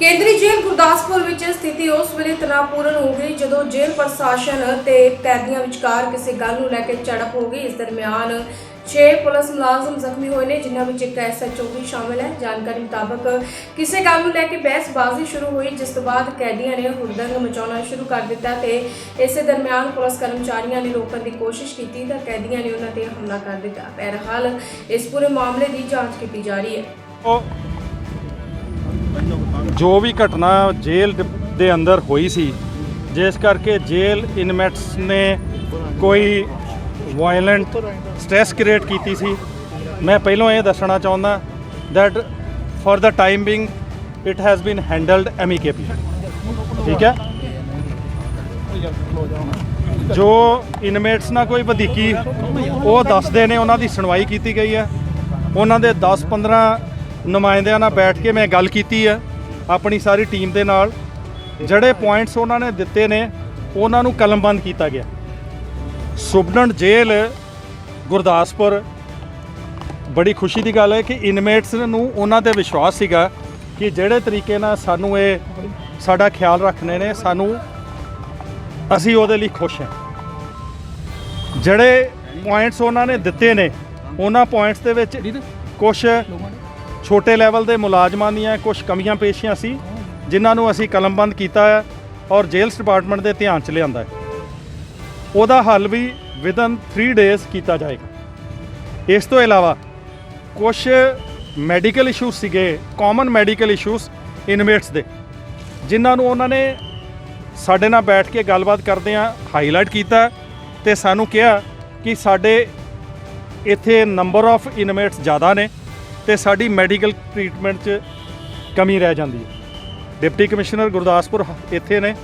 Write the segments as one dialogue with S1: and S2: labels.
S1: ਕੇਂਦਰੀ ਜੇਲ੍ਹ ਗੁਰਦਾਸਪੁਰ ਵਿੱਚ ਸਥਿਤੀ ਉਸ ਵੇਲੇ ਤਣਾਅਪੂਰਨ ਹੋ ਗਈ ਜਦੋਂ ਜੇਲ੍ਹ ਪ੍ਰਸ਼ਾਸਨ ਤੇ ਕੈਦੀਆਂ ਵਿਚਕਾਰ ਕਿਸੇ ਗੱਲ ਨੂੰ ਲੈ ਕੇ ਝੜਪ ਹੋ ਗਈ। ਇਸ ਦਰਮਿਆਨ 6 ਪੁਲਿਸ ਮੁਲਾਜ਼ਮ ਜ਼ਖਮੀ ਹੋਏ ਨੇ, ਜਿਨ੍ਹਾਂ ਵਿੱਚ ਇੱਕ ਐਸਐਚਓ ਵੀ ਸ਼ਾਮਲ ਹੈ। ਜਾਣਕਾਰੀ ਮੁਤਾਬਕ ਕਿਸੇ ਗੱਲ ਨੂੰ ਲੈ ਕੇ ਬਹਿਸਬਾਜ਼ੀ ਸ਼ੁਰੂ ਹੋਈ, ਜਿਸ ਤੋਂ ਬਾਅਦ ਕੈਦੀਆਂ ਨੇ ਹੁਰਦੰਗ ਮਚਾਉਣਾ ਸ਼ੁਰੂ ਕਰ ਦਿੱਤਾ ਤੇ ਇਸੇ ਦਰਮਿਆਨ ਪੁਲਿਸ ਕਰਮਚਾਰੀਆਂ ਨੇ ਰੋਕਣ ਦੀ ਕੋਸ਼ਿਸ਼ ਕੀਤੀ ਤਾਂ ਕੈਦੀਆਂ ਨੇ ਉਹਨਾਂ ਤੇ ਹਮਲਾ ਕਰ ਦਿੱਤਾ। ਬਹਰਹਾਲ ਇਸ ਪੂਰੇ ਮਾਮਲੇ ਦੀ ਜਾਂਚ ਕੀਤੀ ਜਾ ਰਹੀ ਹੈ।
S2: ਜੋ ਵੀ ਘਟਨਾ ਜੇਲ੍ਹ ਦੇ- ਅੰਦਰ ਹੋਈ ਸੀ, ਜਿਸ ਕਰਕੇ ਜੇਲ੍ਹ ਇਨਮੇਟਸ ਨੇ ਕੋਈ ਵਾਇਲੈਂਟ ਸਟ੍ਰੈਸ ਕ੍ਰੀਏਟ ਕੀਤੀ ਸੀ। ਮੈਂ ਪਹਿਲਾਂ ਇਹ ਦੱਸਣਾ ਚਾਹੁੰਦਾ that for the time being, it has been handled amicably ਠੀਕ ਹੈ? ਜੋ ਇਨਮੇਟਸ ਨਾਲ ਕੋਈ ਵਧੀਕੀ, ਉਹ ਦੱਸਦੇ ਨੇ, ਉਹਨਾਂ ਦੀ ਸੁਣਵਾਈ ਕੀਤੀ ਗਈ ਹੈ। ਉਹਨਾਂ ਦੇ 10-15 ਨੁਮਾਇੰਦਿਆਂ ਨਾਲ ਬੈਠ ਕੇ ਮੈਂ ਗੱਲ ਕੀਤੀ ਹੈ। ਆਪਣੀ ਸਾਰੀ ਟੀਮ ਦੇ ਨਾਲ। ਜਿਹੜੇ ਪੁਆਇੰਟਸ ਉਹਨਾਂ ਨੇ ਦਿੱਤੇ ਨੇ ਉਹਨਾਂ ਨੂੰ ਕਲਮਬੰਦ ਕੀਤਾ ਗਿਆ। ਸੁਬਨੰਡ ਜੇਲ੍ਹ ਗੁਰਦਾਸਪੁਰ। ਬੜੀ ਖੁਸ਼ੀ ਦੀ ਗੱਲ ਹੈ ਕਿ ਇਨਮੇਟਸ ਨੂੰ ਉਹਨਾਂ ਤੇ ਵਿਸ਼ਵਾਸ ਸੀਗਾ ਕਿ ਜਿਹੜੇ ਤਰੀਕੇ ਨਾਲ ਸਾਨੂੰ ਇਹ ਸਾਡਾ ਖਿਆਲ ਰੱਖਣੇ ਨੇ ਸਾਨੂੰ ਅਸੀਂ ਉਹਦੇ ਲਈ ਖੁਸ਼ ਹਾਂ। ਜਿਹੜੇ ਪੁਆਇੰਟਸ ਉਹਨਾਂ ਨੇ ਦਿੱਤੇ ਨੇ ਉਹਨਾਂ ਪੁਆਇੰਟਸ ਦੇ ਵਿੱਚ ਕੁਝ ਛੋਟੇ ਲੈਵਲ ਦੇ ਮੁਲਾਜ਼ਮਾਂ ਦੀਆਂ ਕੁਝ ਕਮੀਆਂ ਪੇਸ਼ੀਆਂ ਸੀ, ਜਿਨ੍ਹਾਂ ਨੂੰ ਅਸੀਂ ਕਲਮਬੰਦ ਕੀਤਾ ਹੈ ਔਰ ਜੇਲਸ ਡਿਪਾਰਟਮੈਂਟ ਦੇ ਧਿਆਨ 'ਚ ਲਿਆਂਦਾ ਹੈ। ਉਹਦਾ ਹੱਲ ਵੀ ਵਿਦਨ 3 ਡੇਜ਼ ਕੀਤਾ ਜਾਏਗਾ। ਇਸ ਤੋਂ ਇਲਾਵਾ ਕੁਝ ਮੈਡੀਕਲ ਇਸ਼ੂਸ ਸੀਗੇ ਕਾਮਨ ਮੈਡੀਕਲ ਇਸ਼ੂਸ ਇਨਮੇਟਸ ਦੇ, ਜਿਨ੍ਹਾਂ ਨੂੰ ਉਹਨਾਂ ਨੇ ਸਾਡੇ ਨਾਲ ਬੈਠ ਕੇ ਗੱਲਬਾਤ ਕਰਦੇ ਆ ਹਾਈਲਾਈਟ ਕੀਤਾ ਤੇ ਸਾਨੂੰ ਕਿਹਾ ਕਿ ਸਾਡੇ ਇੱਥੇ ਨੰਬਰ ਆਫ ਇਨਮੇਟਸ ਜ਼ਿਆਦਾ ਨੇ। ਤੇ ਸਾਡੀ ਮੈਡੀਕਲ ਟ੍ਰੀਟਮੈਂਟ 'ਚ ਕਮੀ ਰਹਿ ਜਾਂਦੀ ਹੈ। ਡਿਪਟੀ ਕਮਿਸ਼ਨਰ ਗੁਰਦਾਸਪੁਰ ਇੱਥੇ ਨੇ।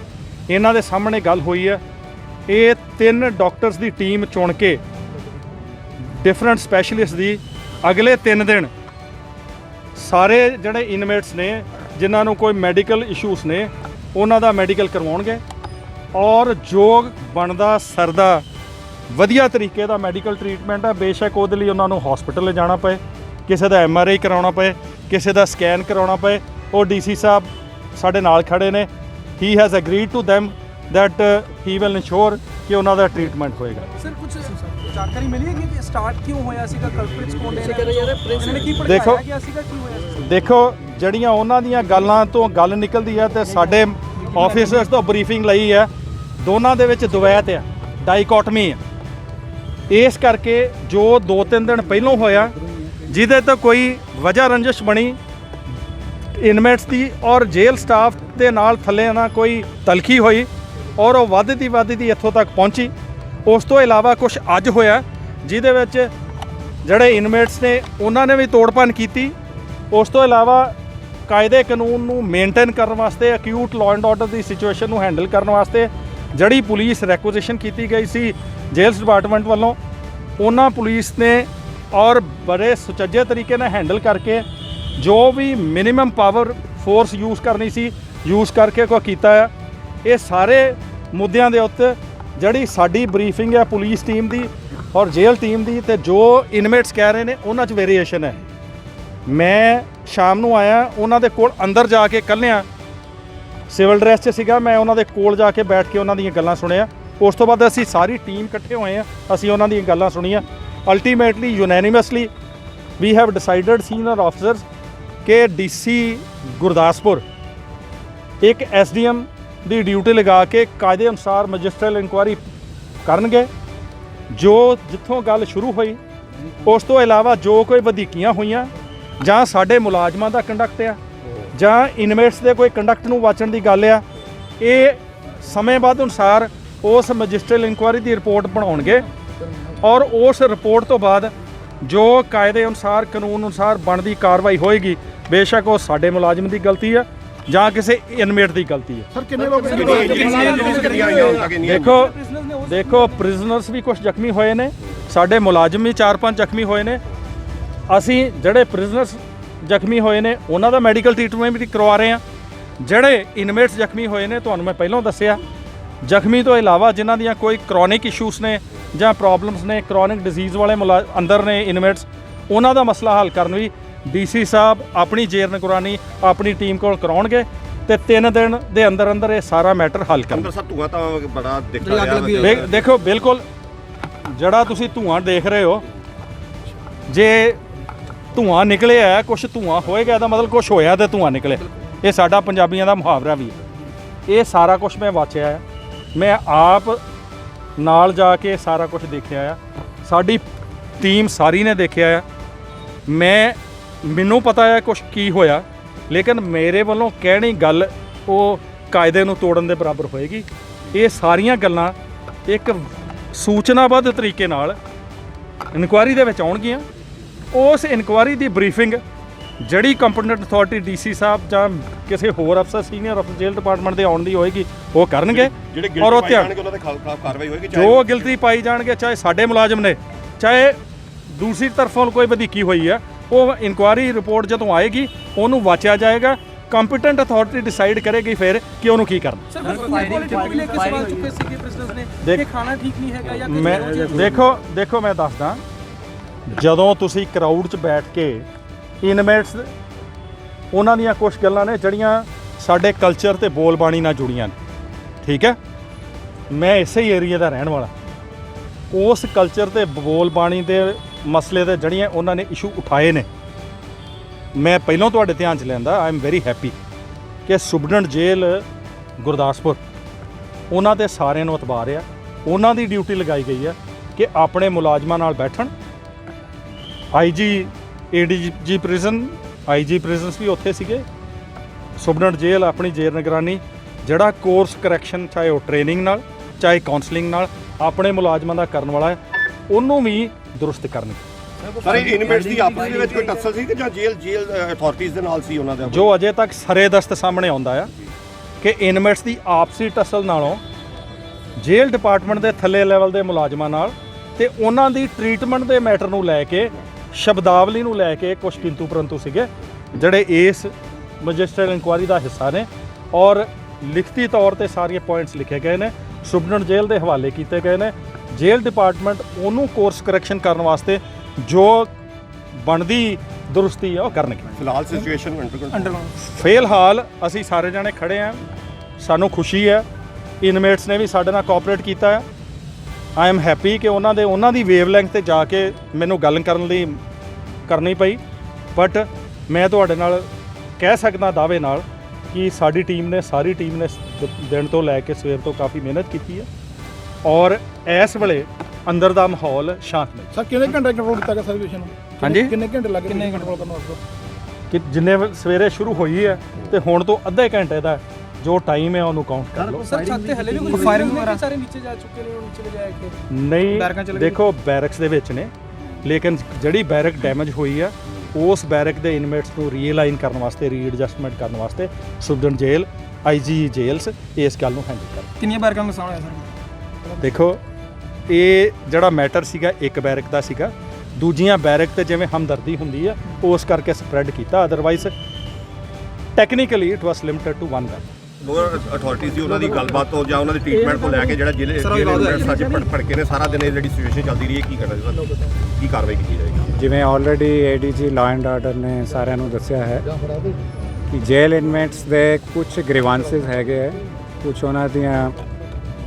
S2: ਇਹਨਾਂ ਦੇ ਸਾਹਮਣੇ ਗੱਲ ਹੋਈ ਹੈ। ਇਹ ਤਿੰਨ ਡਾਕਟਰਸ ਦੀ ਟੀਮ ਚੁਣ ਕੇ ਡਿਫਰੈਂਟ ਸਪੈਸ਼ਲਿਸਟ ਦੀ ਅਗਲੇ 3 ਦਿਨ ਸਾਰੇ ਜਿਹੜੇ ਇਨਮੇਟਸ ਨੇ, ਜਿਨ੍ਹਾਂ ਨੂੰ ਕੋਈ ਮੈਡੀਕਲ ਇਸ਼ੂਸ ਨੇ, ਉਹਨਾਂ ਦਾ ਮੈਡੀਕਲ ਕਰਵਾਉਣਗੇ। ਔਰ ਜੋ ਬਣਦਾ ਸਰਦਾ, ਵਧੀਆ ਤਰੀਕੇ ਦਾ ਮੈਡੀਕਲ ਟ੍ਰੀਟਮੈਂਟ ਹੈ। ਬੇਸ਼ੱਕ ਉਹਦੇ ਲਈ ਉਹਨਾਂ ਨੂੰ ਹਸਪੀਟਲ ਲਿਜਾਣਾ ਪਏ। ਕਿਸੇ ਦਾ ਐਮ ਆਰ ਆਈ ਕਰਾਉਣਾ ਪਏ ਕਿਸੇ ਦਾ ਸਕੈਨ ਕਰਾਉਣਾ ਪਏ ਉਹ ਡੀਸੀ ਸਾਹਿਬ ਸਾਡੇ ਨਾਲ ਖੜੇ ਨੇ। He has agreed to them that he will ensure ਕਿ ਉਹਨਾਂ ਦਾ ਟ੍ਰੀਟਮੈਂਟ ਹੋਏਗਾ।
S3: ਸਰ ਕੁਝ ਜਾਣਕਾਰੀ ਮਿਲੀ ਹੈ ਕਿ ਸਟਾਰਟ ਕਿਉਂ ਹੋਇਆ ਸੀਗਾ? ਕਲਪ੍ਰਿਟਸ ਕੌਣ ਨੇ ਇਹਨਾਂ ਨੇ ਕੀ
S2: ਦੇਖੋ-
S3: ਭੜਕਾਇਆ ਗਿਆ ਸੀਗਾ? ਕੀ ਹੋਇਆ ਸੀ
S2: ਦੇਖੋ ਜਿਹੜੀਆਂ ਉਹਨਾਂ ਦੀਆਂ ਗੱਲਾਂ ਤੋਂ ਗੱਲ ਨਿਕਲਦੀ ਹੈ ਤੇ ਸਾਡੇ ਆਫੀਸਰਸ ਤੋਂ ਬਰੀਫਿੰਗ ਲਈ ਹੈ ਦੋਨਾਂ ਦੇ ਵਿੱਚ ਦੁਵੈਤ ਹੈ ਡਾਈਕੋਟਮੀ ਹੈ। ਇਸ ਕਰਕੇ ਜੋ 2-3 ਦਿਨ ਪਹਿਲਾਂ ਹੋਇਆ ਜਿਹਦੇ ਤੋਂ ਕੋਈ ਵਜ੍ਹਾ ਰੰਜਿਸ਼ ਬਣੀ ਇਨਮੇਟਸ ਦੀ ਔਰ ਜੇਲ੍ਹ ਸਟਾਫ ਦੇ ਨਾਲ ਥੱਲੇ ਨਾ ਕੋਈ ਤਲਖੀ ਹੋਈ ਔਰ ਉਹ ਵੱਧਦੀ ਵੱਧਦੀ ਇੱਥੋਂ ਤੱਕ ਪਹੁੰਚੀ। ਉਸ ਤੋਂ ਇਲਾਵਾ ਕੁਝ ਅੱਜ ਹੋਇਆ, ਜਿਹਦੇ ਵਿੱਚ ਜਿਹੜੇ ਇਨਮੇਟਸ ਨੇ, ਉਹਨਾਂ ਨੇ ਵੀ ਤੋੜਪਾਨ ਕੀਤੀ। ਉਸ ਤੋਂ ਇਲਾਵਾ ਕਾਇਦੇ ਕਾਨੂੰਨ ਨੂੰ ਮੇਨਟੇਨ ਕਰਨ ਵਾਸਤੇ ਅਕਿਊਟ ਲਾਅ ਐਂਡ ਆਰਡਰ ਦੀ ਸਿਚੁਏਸ਼ਨ ਨੂੰ ਹੈਂਡਲ ਕਰਨ ਵਾਸਤੇ ਜਿਹੜੀ ਪੁਲਿਸ ਰੈਕੁਜੀਸ਼ਨ ਕੀਤੀ ਗਈ ਸੀ ਜੇਲਸ ਡਿਪਾਰਟਮੈਂਟ ਵੱਲੋਂ, ਉਹਨਾਂ ਪੁਲਿਸ ਨੇ ਔਰ ਬੜੇ ਸੁਚੱਜੇ ਤਰੀਕੇ ਨਾਲ ਹੈਂਡਲ ਕਰਕੇ ਜੋ ਵੀ ਮਿਨੀਮਮ ਪਾਵਰ ਫੋਰਸ ਯੂਜ਼ ਕਰਨੀ ਸੀ, ਯੂਜ਼ ਕਰਕੇ ਕੋ ਕੀਤਾ ਹੈ ਇਹ ਸਾਰੇ ਮੁੱਦਿਆਂ ਦੇ ਉੱਤੇ ਜਿਹੜੀ ਸਾਡੀ ਬਰੀਫਿੰਗ ਹੈ ਪੁਲਿਸ ਟੀਮ ਦੀ ਔਰ ਜੇਲ੍ਹ ਟੀਮ ਦੀ ਤੇ ਜੋ ਇਨਮੇਟਸ ਕਹਿ ਰਹੇ ਨੇ, ਉਹਨਾਂ 'ਚ ਵੇਰੀਏਸ਼ਨ ਹੈ। ਮੈਂ ਸ਼ਾਮ ਨੂੰ ਆਇਆ, ਉਹਨਾਂ ਦੇ ਕੋਲ ਅੰਦਰ ਜਾ ਕੇ ਕੱਲਿਆਂ ਸਿਵਲ ਡਰੈਸ 'ਚ ਸੀਗਾ, ਮੈਂ ਉਹਨਾਂ ਦੇ ਕੋਲ ਜਾ ਕੇ ਬੈਠ ਕੇ ਉਹਨਾਂ ਦੀਆਂ ਗੱਲਾਂ ਸੁਣਿਆ। ਉਸ ਤੋਂ ਬਾਅਦ ਅਸੀਂ ਸਾਰੀ ਟੀਮ ਇਕੱਠੇ ਹੋਏ ਆ, ਅਸੀਂ ਉਹਨਾਂ ਦੀਆਂ ਗੱਲਾਂ ਸੁਣੀਆਂ। Ultimately unanimously we have decided senior officers ਕਿ ਡੀਸੀ ਗੁਰਦਾਸਪੁਰ ਇੱਕ ਐਸਡੀਐਮ ਦੀ ਡਿਊਟੀ ਲਗਾ ਕੇ ਕਾਇਦੇ ਅਨੁਸਾਰ ਮੈਜਿਸਟਰਲ ਇਨਕੁਆਇਰੀ ਕਰਨਗੇ ਜੋ ਜਿੱਥੋਂ ਗੱਲ ਸ਼ੁਰੂ ਹੋਈ ਉਸ ਤੋਂ ਇਲਾਵਾ ਜੋ ਕੋਈ ਵਧੀਕੀਆਂ ਹੋਈਆਂ ਜਾਂ ਸਾਡੇ ਮੁਲਾਜ਼ਮਾਂ ਦਾ ਕੰਡਕਟ ਆ ਜਾਂ ਇਨਮੇਟਸ ਦੇ ਕੋਈ ਕੰਡਕਟ ਨੂੰ ਵਾਚਣ ਦੀ ਗੱਲ ਆ ਇਹ ਸਮੇਂ ਬਾਅਦ ਅਨੁਸਾਰ ਉਸ ਮੈਜਿਸਟਰਲ ਇਨਕੁਆਇਰੀ ਦੀ ਰਿਪੋਰਟ ਬਣਾਉਣਗੇ ਔਰ ਉਸ ਰਿਪੋਰਟ ਤੋਂ ਬਾਅਦ ਜੋ ਕਾਇਦੇ ਅਨੁਸਾਰ ਕਾਨੂੰਨ ਅਨੁਸਾਰ ਬਣਦੀ ਕਾਰਵਾਈ ਹੋਏਗੀ ਬੇਸ਼ੱਕ ਉਹ ਸਾਡੇ ਮੁਲਾਜ਼ਮ ਦੀ ਗਲਤੀ ਹੈ ਜਾਂ ਕਿਸੇ ਇਨਮੇਟ ਦੀ ਗਲਤੀ ਹੈ
S4: ਸਰ ਕਿੰਨੇ ਲੋਕ
S2: ਦੇਖੋ ਦੇਖੋ ਪ੍ਰਿਜ਼ਨਰਸ ਵੀ ਕੁਝ ਜ਼ਖਮੀ ਹੋਏ ਨੇ ਸਾਡੇ ਮੁਲਾਜ਼ਮ ਵੀ 4-5 ਜ਼ਖਮੀ ਹੋਏ ਨੇ। ਅਸੀਂ ਜਿਹੜੇ ਪ੍ਰਿਜ਼ਨਰਸ ਜ਼ਖਮੀ ਹੋਏ ਨੇ ਉਹਨਾਂ ਦਾ ਮੈਡੀਕਲ ਟ੍ਰੀਟਮੈਂਟ ਵੀ ਕਰਵਾ ਰਹੇ ਹਾਂ। ਜਿਹੜੇ ਇਨਮੇਟਸ ਜ਼ਖਮੀ ਹੋਏ ਨੇ ਤੁਹਾਨੂੰ ਮੈਂ ਪਹਿਲਾਂ ਦੱਸਿਆ ਜ਼ਖਮੀ ਤੋਂ ਇਲਾਵਾ ਜਿਨ੍ਹਾਂ ਦੀਆਂ ਕੋਈ ਕ੍ਰੋਨਿਕ ਇਸ਼ੂਸ ਨੇ ਜਾਂ ਪ੍ਰੋਬਲਮਸ ਨੇ ਕ੍ਰੋਨਿਕ ਡਿਜ਼ੀਜ਼ ਵਾਲੇ ਮੁਲਾ- ਅੰਦਰ ਨੇ ਇਨਮੇਟਸ ਉਹਨਾਂ ਦਾ ਮਸਲਾ ਹੱਲ ਕਰਨ ਵੀ ਡੀਸੀ ਸਾਹਿਬ ਆਪਣੀ ਜੇਰ ਨਿਗਰਾਨੀ ਆਪਣੀ ਟੀਮ ਕੋਲ ਕਰਾਉਣਗੇ ਤੇ 3 ਦਿਨ ਦੇ ਅੰਦਰ ਅੰਦਰ ਇਹ ਸਾਰਾ ਮੈਟਰ ਹੱਲ ਕਰਨਾ।
S4: ਅੰਦਰ ਸਰ ਧੂਆਂ ਤਾਂ ਬੜਾ ਦਿਖ
S3: ਜਿਹੜੀ ਅੱਗ
S4: ਰਿਹਾ
S3: ਲੱਗੀ ਹੋਈ
S2: ਵੇ- ਦੇਖੋ ਬਿਲਕੁਲ ਜਿਹੜਾ ਤੁਸੀਂ ਧੂਆਂ ਦੇਖ ਰਹੇ ਹੋ ਜੇ ਧੂਆਂ ਨਿਕਲਿਆ ਹੈ ਕੁਝ ਧੂਆਂ ਹੋਏਗਾ ਇਹਦਾ ਮਤਲਬ ਕੁਝ ਹੋਇਆ ਤੇ ਧੂਆਂ ਨਿਕਲੇ। ਇਹ ਸਾਡਾ ਪੰਜਾਬੀਆਂ ਦਾ ਮੁਹਾਵਰਾ ਵੀ ਹੈ। ਇਹ ਸਾਰਾ ਕੁਝ ਮੈਂ ਵਾਚਿਆ ਹੈ। ਮੈਂ ਆਪ ਨਾਲ ਜਾ ਕੇ ਸਾਰਾ ਕੁਝ ਦੇਖਿਆ ਆ। ਸਾਡੀ ਟੀਮ ਸਾਰੀ ਨੇ ਦੇਖਿਆ ਆ। ਮੈਂ, ਮੈਨੂੰ ਪਤਾ ਆ ਕੁਝ ਕੀ ਹੋਇਆ, ਲੇਕਿਨ ਮੇਰੇ ਵੱਲੋਂ ਕਹਿਣੀ ਗੱਲ ਉਹ ਕਾਇਦੇ ਨੂੰ ਤੋੜਨ ਦੇ ਬਰਾਬਰ ਹੋਏਗੀ। ਇਹ ਸਾਰੀਆਂ ਗੱਲਾਂ ਇੱਕ ਸੂਚਨਾਬੱਧ ਤਰੀਕੇ ਨਾਲ ਇਨਕੁਆਇਰੀ ਦੇ ਵਿੱਚ ਆਉਣਗੀਆਂ। ਉਸ ਇਨਕੁਆਇਰੀ ਦੀ ਬਰੀਫਿੰਗ ਜਿਹੜੀ ਕੰਪੀਟੈਂਟ ਅਥਾਰਟੀ ਡੀਸੀ ਸਾਹਿਬ ਜਾਂ ਕਿਸੇ ਹੋਰ ਅਫਸਰ ਸੀਨੀਅਰ ਅਫਸਰ ਜੇਲ੍ਹ ਡਿਪਾਰਟਮੈਂਟ ਦੇ ਆਉਣ ਦੀ ਹੋਏਗੀ ਉਹ ਕਰਨਗੇ
S4: ਜਿਹੜੇ
S2: ਔਰ ਉਹ
S4: ਗਿਲਟ
S2: ਧਿਆਨ
S4: ਜਾਣਗੇ ਉਹਨਾਂ ਦੇ ਖਿਲਾਫ ਕਾਰਵਾਈ ਹੋਏਗੀ
S2: ਜੋ ਗਿਲਤੀ ਪਾਈ ਜਾਣਗੇ ਚਾਹੇ ਸਾਡੇ ਮੁਲਾਜ਼ਮ ਨੇ ਚਾਹੇ ਦੂਸਰੀ ਤਰਫੋਂ ਕੋਈ ਵਧੀਕੀ ਹੋਈ ਹੈ ਉਹ ਇਨਕੁਆਇਰੀ ਰਿਪੋਰਟ ਜਦੋਂ ਆਏਗੀ ਉਹਨੂੰ ਵਾਚਿਆ ਜਾਏਗਾ ਕੰਪੀਟੈਂਟ ਅਥਾਰਟੀ ਡਿਸਾਈਡ ਕਰੇਗੀ ਫਿਰ ਕਿ ਉਹਨੂੰ ਕੀ ਕਰਨਾ।
S3: ਸਰ
S2: ਦੇਖੋ ਦੇਖੋ ਮੈਂ ਦੱਸਦਾ। ਜਦੋਂ ਤੁਸੀਂ ਕਰਾਊਡ 'ਚ ਬੈਠ ਕੇ ਇਨਮੇਟਸ ਉਹਨਾਂ ਦੀਆਂ ਕੁਝ ਗੱਲਾਂ ਨੇ ਜਿਹੜੀਆਂ ਸਾਡੇ ਕਲਚਰ ਤੇ ਬੋਲ ਬਾਣੀ ਨਾਲ ਜੁੜੀਆਂ ਨੇ। ਠੀਕ ਹੈ? ਮੈਂ ਇਸੇ ਹੀ ਏਰੀਆ ਦਾ ਰਹਿਣ ਵਾਲਾ। ਉਸ ਕਲਚਰ ਤੇ ਬੋਲ ਬਾਣੀ ਦੇ ਮਸਲੇ ਤੇ ਜਿਹੜੀਆਂ ਉਹਨਾਂ ਨੇ ਇਸ਼ੂ ਉਠਾਏ ਨੇ। ਮੈਂ ਪਹਿਲਾਂ ਤੁਹਾਡੇ ਧਿਆਨ 'ਚ ਲੈਂਦਾ ਆਈ ਐਮ ਵੈਰੀ ਹੈਪੀ ਕਿ ਸੁਬਡੈਂਟ ਜੇਲ੍ਹ ਗੁਰਦਾਸਪੁਰ, ਉਹਨਾਂ ਤੇ ਸਾਰਿਆਂ ਨੂੰ ਇਤਬਾਰ ਆ। ਉਹਨਾਂ ਦੀ ਡਿਊਟੀ ਲਗਾਈ ਗਈ ਆ ਕਿ ਆਪਣੇ ਮੁਲਾਜ਼ਮਾਂ ਨਾਲ ਬੈਠਣ। IG ADG prison IG prisons ਵੀ ਉੱਥੇ ਸੀਗੇ। ਸੁਬਡੈਂਟ ਜੇਲ੍ਹ ਆਪਣੀ ਜੇਲ੍ਹ ਨਿਗਰਾਨੀ ਜਿਹੜਾ ਕੋਰਸ ਕਰੈਕਸ਼ਨ ਚਾਹੇ ਉਹ ਟ੍ਰੇਨਿੰਗ ਨਾਲ ਚਾਹੇ ਕਾਉਂਸਲਿੰਗ ਨਾਲ ਆਪਣੇ ਮੁਲਾਜ਼ਮਾਂ ਦਾ ਕਰਨ ਵਾਲਾ ਹੈ ਉਹਨੂੰ ਵੀ ਦਰੁਸਤ ਕਰਨਗੇ।
S4: ਸਰ ਇਨਮੇਟਸ ਦੀ ਆਪਸ ਦੇ ਵਿੱਚ ਕੋਈ ਟੱਸਲ ਸੀ ਕਿ ਜਾਂ ਜੇਲ੍ਹ ਜੇਲ੍ਹ ਅਥਾਰਟੀਜ਼ ਦੇ ਨਾਲ ਸੀ ਉਹਨਾਂ ਦਾ?
S2: ਜੋ ਅਜੇ ਤੱਕ ਸਰੇ ਦਸਤ ਸਾਹਮਣੇ ਆਉਂਦਾ ਆ ਕਿ ਇਨਮੇਟਸ ਦੀ ਆਪਸੀ ਟਸਲ ਨਾਲੋਂ ਜੇਲ੍ਹ ਡਿਪਾਰਟਮੈਂਟ ਦੇ ਥੱਲੇ ਲੈਵਲ ਦੇ ਮੁਲਾਜ਼ਮਾਂ ਨਾਲ ਤੇ ਉਹਨਾਂ ਦੀ ਟ੍ਰੀਟਮੈਂਟ ਦੇ ਮੈਟਰ ਨੂੰ ਲੈ ਕੇ ਸ਼ਬਦਾਵਲੀ ਨੂੰ ਲੈ ਕੇ ਕੁਝ ਕਿੰਤੂ ਪਰੰਤੂ ਸੀਗੇ ਜਿਹੜੇ ਇਸ ਮੈਜਿਸਟਰਲ ਇਨਕੁਆਇਰੀ ਦਾ ਹਿੱਸਾ ਨੇ ਔਰ ਲਿਖਤੀ ਤੌਰ ਤੇ ਸਾਰੇ ਪੁਆਇੰਟਸ ਲਿਖੇ ਗਏ ਨੇ ਸੁਬਡੈਂਟ ਜੇਲ੍ਹ ਦੇ ਹਵਾਲੇ ਕੀਤੇ ਗਏ ਨੇ। ਜੇਲ੍ਹ ਡਿਪਾਰਟਮੈਂਟ ਉਹਨੂੰ ਕੋਰਸ ਕਰੈਕਸ਼ਨ ਕਰਨ ਵਾਸਤੇ ਜੋ ਬਣਦੀ ਦੁਰਸਤੀ ਹੈ ਉਹ ਕਰਨਗੇ।
S4: ਫਿਲਹਾਲ ਸਿਚੁਏਸ਼ਨ ਅੰਡਰ
S2: ਫਿਲਹਾਲ ਅਸੀਂ ਸਾਰੇ ਜਾਣੇ ਖੜੇ ਆ ਸਾਨੂੰ ਖੁਸ਼ੀ ਹੈ ਇਨਮੇਟਸ ਨੇ ਵੀ ਸਾਡੇ ਨਾਲ ਕੋਆਪਰੇਟ ਕੀਤਾ ਹੈ। ਆਈ ਐਮ ਹੈਪੀ ਕਿ ਉਹਨਾਂ ਦੇ ਉਹਨਾਂ ਦੀ ਵੇਵਲੈਂਥ ਤੇ ਜਾ ਕੇ ਮੈਨੂੰ ਗੱਲ ਕਰਨ ਲਈ ਕਰਨੀ ਪਈ। ਬਟ ਮੈਂ ਤੁਹਾਡੇ ਨਾਲ ਕਹਿ ਸਕਦਾ ਦਾਅਵੇ ਨਾਲ ਕਿ ਸਾਡੀ ਟੀਮ ਨੇ ਸਾਰੀ ਟੀਮ ਨੇ ਦਿਨ ਤੋਂ ਲੈ ਕੇ ਸਵੇਰ ਤੋਂ ਕਾਫੀ ਮਿਹਨਤ ਕੀਤੀ ਹੈ। ਔਰ ਇਸ ਵੇਲੇ ਅੰਦਰ ਦਾ ਮਾਹੌਲ ਸ਼ਾਂਤਮਈ
S5: ਸਰ ਕਿੰਨੇ ਘੰਟੇ ਕੰਟਰੋਲ ਕੀਤਾ ਗਿਆ ਸਰਵਿਸ਼ਨ ਨੂੰ?
S2: ਹਾਂਜੀ?
S5: ਕਿੰਨੇ ਘੰਟੇ ਲੱਗੇ ਕਿੰਨੇ ਕੰਟਰੋਲ ਕਰਨ ਵਾਸਤੇ?
S2: ਕਿ ਜਿੰਨੇ ਸਵੇਰੇ ਸ਼ੁਰੂ ਹੋਈ ਹੈ ਤੇ ਹੁਣ ਤੋਂ ਅੱਧੇ ਘੰਟੇ ਦਾ ਜੋ ਟਾਈਮ ਹੈ ਉਹਨੂੰ ਕਾਊਂਟ ਕਰ ਲਓ।
S3: ਸਰ ਛੱਤ ਤੇ ਹਲੇ ਵੀ ਕੋਈ ਫਾਇਰਿੰਗ ਵਗੈਰਾ? ਸਾਰੇ ਨੀਚੇ ਜਾ ਚੁੱਕੇ ਨੇ ਉਹ ਨੀਚੇ ਲਿਜਾਇਆ ਕੇ
S2: ਨਹੀਂ ਦੇਖੋ ਬੈਰਕਸ ਦੇ ਵਿੱਚ ਨੇ। ਲੇਕਿਨ ਜਿਹੜੀ ਬੈਰਕ ਡੈਮੇਜ ਹੋਈ ਆ ਉਸ ਬੈਰਕ ਦੇ ਇਨਮੇਟਸ ਨੂੰ ਰੀਅਲਾਈਨ ਕਰਨ ਵਾਸਤੇ ਰੀਐਡਜਸਟਮੈਂਟ ਕਰਨ ਵਾਸਤੇ ਸੁਬਡਨ ਜੇਲ੍ਹ ਆਈਜੀ ਜੇਲਸ ਇਸ ਗੱਲ ਨੂੰ ਹੈਂਡਲ ਕਰ
S3: ਕਿੰਨੀਆਂ ਬੈਰਕਾਂ ਦਾ ਨੁਕਸਾਨ ਹੋਇਆ ਸਰ?
S2: ਦੇਖੋ ਇਹ ਜਿਹੜਾ ਮੈਟਰ ਸੀਗਾ ਇੱਕ ਬੈਰਕ ਦਾ ਸੀਗਾ। ਦੂਜੀਆਂ ਬੈਰਕ ਤੇ ਜਿਵੇਂ ਹਮਦਰਦੀ ਹੁੰਦੀ ਆ ਉਸ ਕਰਕੇ ਸਪਰੈਡ ਕੀਤਾ। Otherwise technically it was limited to one barrack
S4: lower authorities ਦੀ ਉਹਨਾਂ ਦੀ ਗੱਲਬਾਤ ਤੋਂ ਜਾਂ ਉਹਨਾਂ ਦੀ ਟ੍ਰੀਟਮੈਂਟ ਤੋਂ ਲੈ ਕੇ ਜਿਹੜਾ ਜ਼ਿਲ੍ਹੇ ਜ਼ਿਲ੍ਹੇ ਇਨਮੇਟਸ ਅੱਜ ਪੜ ਪੜ ਕੇ ਨੇ ਸਾਰਾ ਦਿਨ ਇਹ ਜਿਹੜੀ ਸਿਚੁਏਸ਼ਨ ਚੱਲਦੀ ਰਹੀ ਹੈ ਕੀ ਕਰਨਾ ਜੀ ਸਰ ਕੀ ਕਾਰਵਾਈ ਕੀਤੀ ਜਾਏਗੀ?
S6: ਜਿਵੇਂ already ADG law and order ਨੇ ਸਾਰਿਆਂ ਨੂੰ ਦੱਸਿਆ ਹੈ ਕਿ ਜੇਲ ਇਨਮੇਟਸ ਦੇ ਕੁਝ ਗ੍ਰੀਵਾਂਸਸ ਹੈਗੇ ਹੈ ਕੁਝ ਉਹਨਾਂ ਦੀਆਂ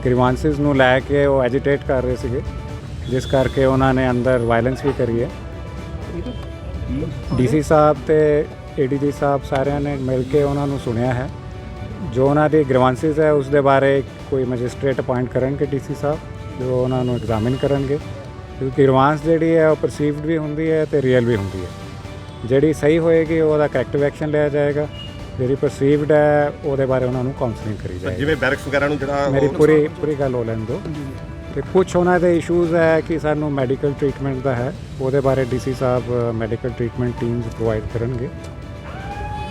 S6: ਗ੍ਰੀਵਾਂਸਸ ਨੂੰ ਲੈ ਕੇ ਉਹ ਐਜੀਟੇਟ ਕਰ ਰਹੇ ਸੀਗੇ ਜਿਸ ਕਰਕੇ ਉਹਨਾਂ ਨੇ ਅੰਦਰ ਵਾਇਲੈਂਸ ਵੀ ਕਰੀ ਹੈ। ਡੀਸੀ ਸਾਹਿਬ ਤੇ ਏਡੀਜੀ ਸਾਹਿਬ ਸਾਰਿਆਂ ਨੇ ਮਿਲ ਕੇ ਉਹਨਾਂ ਨੂੰ ਸੁਣਿਆ ਹੈ। ਜੋ ਉਹਨਾਂ ਦੀ ਗ੍ਰੀਵਾਂਸਸ ਹੈ ਉਸ ਦੇ ਬਾਰੇ ਕੋਈ ਮੈਜਿਸਟ੍ਰੇਟ ਅਪਾਇੰਟ ਕਰਨਗੇ ਡੀਸੀ ਸਾਹਿਬ ਜੋ ਉਹਨਾਂ ਨੂੰ ਐਗਜ਼ਾਮਿਨ ਕਰਨਗੇ। ਕਿਉਂਕਿ ਗ੍ਰੀਵਾਂਸ ਜਿਹੜੀ ਹੈ ਉਹ ਪਰਸੀਵਡ ਵੀ ਹੁੰਦੀ ਹੈ ਤੇ ਰੀਅਲ ਵੀ ਹੁੰਦੀ ਹੈ। ਜਿਹੜੀ ਸਹੀ ਹੋਏਗੀ ਉਹਦਾ ਕਰੈਕਟਿਵ ਐਕਸ਼ਨ ਲਿਆ ਜਾਏਗਾ। ਜਿਹੜੀ ਪਰਸੀਵਡ ਹੈ ਉਹਦੇ ਬਾਰੇ ਉਹਨਾਂ ਨੂੰ ਕਾਉਂਸਲਿੰਗ ਕਰੀ ਜਾਏਗੀ।
S4: ਜਿਵੇਂ ਬੈਰਕਸ ਵਗੈਰਾ ਨੂੰ ਜਿਹੜਾ
S6: ਮੇਰੀ ਪੂਰੀ ਪੂਰੀ ਗੱਲ ਹੋ ਲੈਣ ਦਿਓ। ਤੇ ਕੁਝ ਉਹਨਾਂ ਦੇ ਇਸ਼ੂਜ਼ ਹੈ ਕਿ ਸਾਨੂੰ ਮੈਡੀਕਲ ਟ੍ਰੀਟਮੈਂਟ ਦਾ ਹੈ ਉਹਦੇ ਬਾਰੇ ਡੀਸੀ ਸਾਹਿਬ ਮੈਡੀਕਲ ਟ੍ਰੀਟਮੈਂਟ ਟੀਮਸ ਪ੍ਰੋਵਾਈਡ ਕਰਨਗੇ।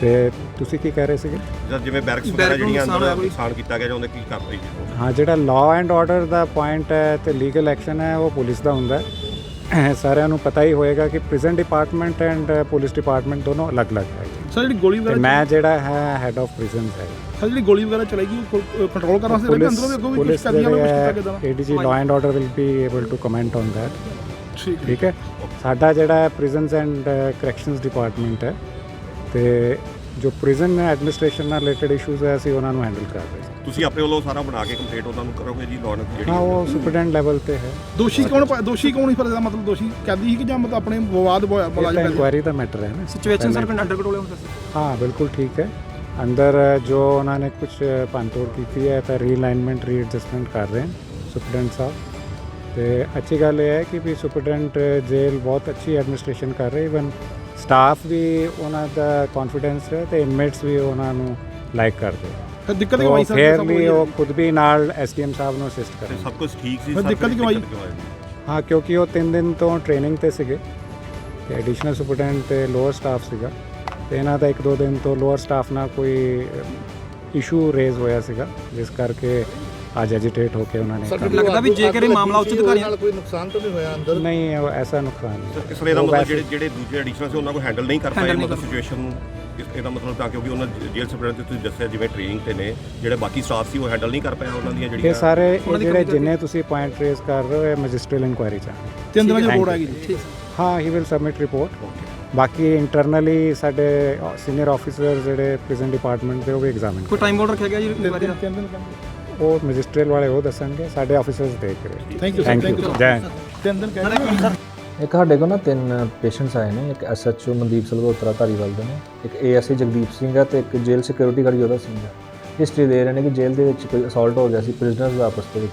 S6: ਤੇ ਤੁਸੀਂ ਕੀ ਕਹਿ ਰਹੇ ਸੀਗੇ?
S4: ਜਾਂ ਜਿਵੇਂ ਬੈਰਕਸ ਵਗੈਰਾ ਜਿਹੜੀਆਂ ਅੰਦਰ? ਨੁਕਸਾਨ ਕੀਤਾ ਗਿਆ ਜਾਂ ਉਹਦੇ ਕੀ ਕਾਰਵਾਈ ਜੀ
S6: ਹਾਂ ਜਿਹੜਾ ਲਾਅ ਐਂਡ ਆਰਡਰ ਦਾ ਪੁਆਇੰਟ ਹੈ ਤੇ ਲੀਗਲ ਐਕਸ਼ਨ ਹੈ ਉਹ ਪੁਲਿਸ ਦਾ ਹੁੰਦਾ ਹੈ। ਸਾਰਿਆਂ ਨੂੰ ਪਤਾ ਹੀ ਹੋਏਗਾ ਕਿ prison department and police department ਦੋਨੋਂ ਅਲੱਗ-ਅਲੱਗ ਹੈ।
S5: ਸਰ ਜਿਹੜੀ ਗੋਲੀ
S6: ਤੇ
S5: ਵਗੈਰਾ
S6: ਮੈਂ ਜਿਹੜਾ ਹੈ ਹੈਡ ਆਫ ਪ੍ਰਿਜ਼ਨਸ ਹੈ।
S5: ਸਰ ਜਿਹੜੀ ਗੋਲੀ ਵਗੈਰਾ ਚਲਾਈ ਗਈ ਕੰਟਰੋਲ ਕਰਨ ਵਾਸਤੇ ਲੱਗੇ ਅੰਦਰੋਂ ਵੀ ਅੱਗੋਂ ਵੀ ਕੁਝ
S6: ਪੁਲਿਸ
S5: ਕਰਦੀਆਂ ਨਾ ਕੁਝ ਕੀਤਾ ਕਿਦਾਂ?
S6: ADG law and order will be able to comment on that
S5: ਠੀਕ ਹੈ।
S6: ਠੀਕ ਹੈ? ਸਾਡਾ ਜਿਹੜਾ ਪ੍ਰਿਜ਼ਨਸ ਐਂਡ ਕਰੈਕਸ਼ਨਸ ਡਿਪਾਰਟਮੈਂਟ ਹੈ। ਤੇ ਜੋ ਪ੍ਰਿਜ਼ਨ ਐਡਮਿਨਿਸਟ੍ਰੇਸ਼ਨ ਨਾਲ ਰਿਲੇਟਡ ਇਸ਼ੂਜ਼ ਹੈ ਅਸੀਂ ਉਹਨਾਂ ਨੂੰ ਹੈਂਡਲ ਕਰ ਰਹੇ ਹਾਂ।
S4: ਤੁਸੀਂ ਆਪਣੇ ਵੱਲੋਂ ਸਾਰਾ ਬਣਾ ਕੇ ਕੰਪਲੀਟ ਉਹਨਾਂ ਨੂੰ ਕਰੋਗੇ ਜੀ ਲੋਨ ਜਿਹੜੀ
S6: ਹਾਂ ਉਹ ਸੁਪਰਡੈਂਟ ਲੈਵਲ ਤੇ ਹੈ।
S5: ਦੋਸ਼ੀ ਕੌਣ ਪਾ- ਦੋਸ਼ੀ ਕੌਣ ਸੀ ਫਿਰ ਇਹਦਾ ਮਤਲਬ ਦੋਸ਼ੀ? ਕੈਦੀ ਸੀ ਕਿ ਜਾਂ ਮਤਲਬ ਆਪਣੇ ਵਿਵਾਦ ਹੋਇਆ
S6: ਇਹ ਤਾਂ
S5: ਮੁਲਾਜ਼ਮ ਹੈ
S6: ਇਨਕੁਆਇਰੀ ਦਾ ਮੈਟਰ ਹੈ ਨਾ।
S3: ਸਿਚੁਏਸ਼ਨ ਸਰ
S6: ਪਹਿਲਾਂ-
S3: ਅੰਡਰ ਕੰਟਰੋਲ ਹੈ ਹੁਣ ਦੱਸੋ
S6: ਹਾਂ ਬਿਲਕੁਲ ਠੀਕ ਹੈ। ਅੰਦਰ ਜੋ ਉਹਨਾਂ ਨੇ ਕੁਝ ਭੰਨਤੋੜ ਕੀਤੀ ਹੈ ਤਾਂ ਰੀਅਲਾਈਨਮੈਂਟ ਰੀਐਡਜਸਟਮੈਂਟ ਕਰ ਰਹੇ ਹਨ ਸੁਪਰਡੈਂਟ ਸਾਹਿਬ। ਤੇ ਅੱਛੀ ਗੱਲ ਇਹ ਹੈ ਕਿ ਵੀ ਸੁਪਰਡੈਂਟ ਜੇਲ੍ਹ ਬਹੁਤ ਅੱਛੀ ਐਡਮਿਨਿਸਟ੍ਰੇਸ਼ਨ ਕਰ ਰਹੇ ਇਵਨ ਸਟਾਫ ਵੀ ਉਹਨਾਂ ਦਾ ਕੌਨਫੀਡੈਂਸ ਹੈ ਤੇ ਇਨਮੇਟਸ ਵੀ ਉਹਨਾਂ ਨੂੰ ਲਾਈਕ ਕਰਦੇ
S5: ਫਿਰ ਦਿੱਕਤ ਕਿਉਂ ਆਈ ਸਰ?
S6: ਫੇਅਰਲੀ ਉਹ ਖੁਦ ਵੀ ਨਾਲ ਐਸਡੀਐਮ ਸਾਹਿਬ ਨੂੰ ਅਸਿਸਟ ਕਰਦੇ
S4: ਸਭ ਕੁਝ ਠੀਕ ਸੀ
S5: ਫਿਰ
S4: ਸਰ,
S5: ਦਿੱਕਤ ਕਿਉਂ ਆਈ?
S6: ਹਾਂ ਕਿਉਂਕਿ ਉਹ 3 ਦਿਨ ਤੋਂ ਟ੍ਰੇਨਿੰਗ ਤੇ ਸੀਗੇ ਤੇ ਐਡੀਸ਼ਨਲ ਸੁਪਰਡੈਂਟ ਤੇ ਲੋਅਰ ਸਟਾਫ ਸੀਗਾ ਤੇ ਇਹਨਾਂ ਦਾ ਇੱਕ ਦੋ ਦਿਨ ਤੋਂ ਲੋਅਰ ਸਟਾਫ ਨਾਲ ਕੋਈ ਇਸ਼ੂ ਰੇਜ਼ ਹੋਇਆ ਸੀਗਾ ਜਿਸ ਕਰਕੇ ਅੱਜ ਐਜੀਟੇਟ ਹੋ ਕੇ ਉਹਨਾਂ ਨੇ ਕੰਮ-
S3: ਲੱਗਦਾ ਵੀ ਜੇਕਰ ਇਹ ਮਾਮਲਾ ਉੱਚ ਅਧਿਕਾਰੀਆਂ
S7: ਕੋਈ ਨੁਕਸਾਨ ਤਾਂ ਨਹੀਂ ਹੋਇਆ ਅੰਦਰ?
S6: ਨਹੀਂ ਉਹ ਐਸਾ ਨੁਕਸਾਨ ਨਹੀਂ
S4: ਇਸ ਵੇਲੇ ਦਾ
S6: ਉਹ
S4: ਮਤਲਬ ਜਿਹੜੇ ਜਿਹੜੇ ਦੂਜੇ ਐਡੀਸ਼ਨਲ ਸੀ ਉਹਨਾਂ ਕੋਲ ਹੈਂਡਲ ਨਹੀਂ ਕਰ ਪਾਏ
S3: Handle ਨਹੀਂ
S4: ਮਤਲਬ ਸਿਚੁਏਸ਼ਨ ਨੂੰ। ਇਸ- ਇਹਦਾ ਮਤਲਬ ਤਾਂ ਕਿਉਂਕਿ ਉਹਨਾਂ ਜੇਲ੍ਹ ਸੁਪਰਡੈਂਟ ਤੇ ਤੁਸੀਂ ਦੱਸਿਆ ਜਿਵੇਂ ਟ੍ਰੇਨਿੰਗ ਤੇ ਨੇ ਜਿਹੜੇ ਬਾਕੀ ਸਟਾਫ ਸੀ ਉਹ ਹੈਂਡਲ ਨਹੀਂ ਕਰ ਪਾਇਆ ਉਹਨਾਂ ਦੀਆਂ
S6: ਇਹ
S4: ਜਿਹੜੀਆਂ
S6: ਸਾਰੇ ਇਹ
S3: ਉਹਨਾਂ ਦੀ
S6: ਜਿਹੜੇ
S3: ਕਮੀ
S6: ਜਿੰਨੇ ਤੁਸੀਂ ਪੁਆਇੰਟ ਰੇਜ਼ ਕਰ ਰਹੇ ਹੋ ਇਹ ਮੈਜਿਸਟਰੀਅਲ ਇਨਕੁਆਇਰੀ ਚ।
S5: ਤਿੰਨ ਦਿਨਾਂ ਦੀ ਰਿਪੋਰਟ. ਆਏਗੀ ਜੀ
S6: ਹਾਂ। ਹੀ ਵਿਲ ਸਬਮਿਟ ਰਿਪੋਰਟ ਬਾਕੀ ਇੰਟਰਨਲੀ ਸਾਡੇ ਸੀਨੀਅਰ ਆਫੀਸਰ ਜਿਹੜੇ ਪ੍ਰਿਜ਼ਨ ਡਿਪਾਰਟਮੈਂਟ ਦੇ ਉਹ ਵੀ ਐਗਜ਼ਾਮਿਨ
S3: ਕੋਈ ਟਾਈਮ ਬਾਰਡਰ ਰੱਖਿਆ ਗਿਆ ਜੀ ਇਨਕੁਆਇਰੀ ਦਾ?
S5: ਤਿੰਨ ਦਿਨ ਕਹਿੰਦੇ।
S6: ਉਹ ਮੈਜਿਸਟਰੀਅਲ ਵਾਲੇ ਉਹ ਦੱਸਣਗੇ ਸਾਡੇ ਆਫੀਸਰਸ ਦੇਖ ਰਹੇ
S5: thank you sir
S6: thank
S5: thank
S6: you
S5: you
S6: ਜੈ।
S5: ਤਿੰਨ ਦਿਨ
S8: ਇੱਕ ਸਾਡੇ ਕੋਲ ਨਾ ਤਿੰਨ ਪੇਸ਼ੈਂਟਸ ਆਏ ਨੇ ਇੱਕ ਐਸਐਚਓ ਮਨਦੀਪ ਸਲਗੋਤਰਾ ਧਾਰੀਵਾਲ ਦੇ ਨੇ ਇੱਕ ਏਐਸਆਈ ਜਗਦੀਪ ਸਿੰਘ ਹੈ ਤੇ ਇੱਕ jail security guard Yodha Singh ਹੈ ਹਿਸਟਰੀ ਦੇ ਰਹੇ ਨੇ ਕਿ ਜੇਲ੍ਹ ਦੇ ਵਿੱਚ ਕੋਈ ਅਸੌਲਟ ਹੋ ਗਿਆ ਸੀ ਪ੍ਰਿਜ਼ਨਰਸ ਦਾ ਆਪਸ ਦੇ ਵਿੱਚ।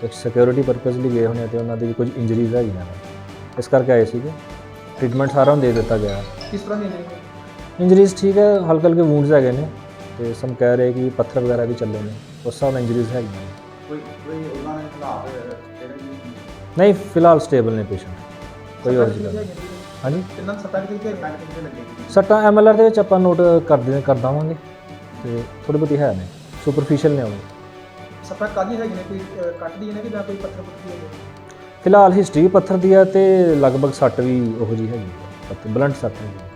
S8: ਤੇ ਸਿਕਿਉਰਿਟੀ ਪਰਪਸ ਲਈ ਗਏ ਹੋਣੇ ਤੇ ਉਹਨਾਂ ਦੀ ਵੀ ਕੁਝ ਇੰਜਰੀਜ਼ ਹੈਗੀਆਂ ਨੇ। ਇਸ ਕਰਕੇ ਆਏ ਸੀਗੇ। ਟ੍ਰੀਟਮੈਂਟ ਸਾਰਾ ਨੂੰ ਦੇ ਦਿੱਤਾ ਗਿਆ।
S3: ਕਿਸ ਤਰ੍ਹਾਂ ਦੀ ਨੇ?
S8: ਇੰਜਰੀਜ਼ ਠੀਕ ਹੈ ਹਲਕੇ ਹਲਕੇ ਵੂੰਡਸ ਹੈਗੇ ਨੇ। ਤੇ ਸਮ ਕਹਿ ਰਹੇ ਕਿ ਪੱਥਰ ਵਗੈਰਾ ਵੀ ਚੱਲੇ ਨੇ। ਉਸ ਹਿਸਾਬ ਨਾਲ ਇੰਜਰੀਜ਼ ਹੈਗੀਆਂ ਨੇ। ਨਹੀਂ ਫਿਲਹਾਲ ਸਟੇਬਲ ਨੇ ਪੇਸ਼ੈਂਟ ਕੋਈ ਹੋਰ ਜੀ ਗੱਲ ਨਹੀਂ। ਹਾਂਜੀ?
S3: ਕਿੰਨਾ ਸੱਟਾਂ ਕਿਤੇ ਕਿਤੇ ਲੱਗੇ
S8: ਸੱਟਾਂ ਐਮਐਲਆਰ ਦੇ ਵਿੱਚ ਆਪਾਂ ਨੋਟ ਕਰਦੇ ਕਰ ਦੇਵਾਂਗੇ। ਤੇ ਥੋੜੀ ਬਹੁਤੀ ਹੈ ਨੇ ਸੁਪਰਫੀਸ਼ੀਅਲ ਨੇ ਉਹ
S3: ਸੱਟਾਂ ਕਾਦੀ ਹੈਗੀ ਨੇ? ਕੋਈ ਕੱਟ ਦੀ ਨੇ ਕਿ ਜਾਂ ਕੋਈ ਪੱਥਰ ਪੁੱਟੀ ਹੈ
S8: ਫਿਲਹਾਲ ਹਿਸਟਰੀ ਪੱਥਰ ਦੀ ਆ ਤੇ ਲਗਭਗ ਸੱਟ ਵੀ ਉਹੋ ਜੀ ਹੈਗੀ ਹੈ। ਬਲੰਟ ਸੱਟ ਹੈਗੀ ਹੈ।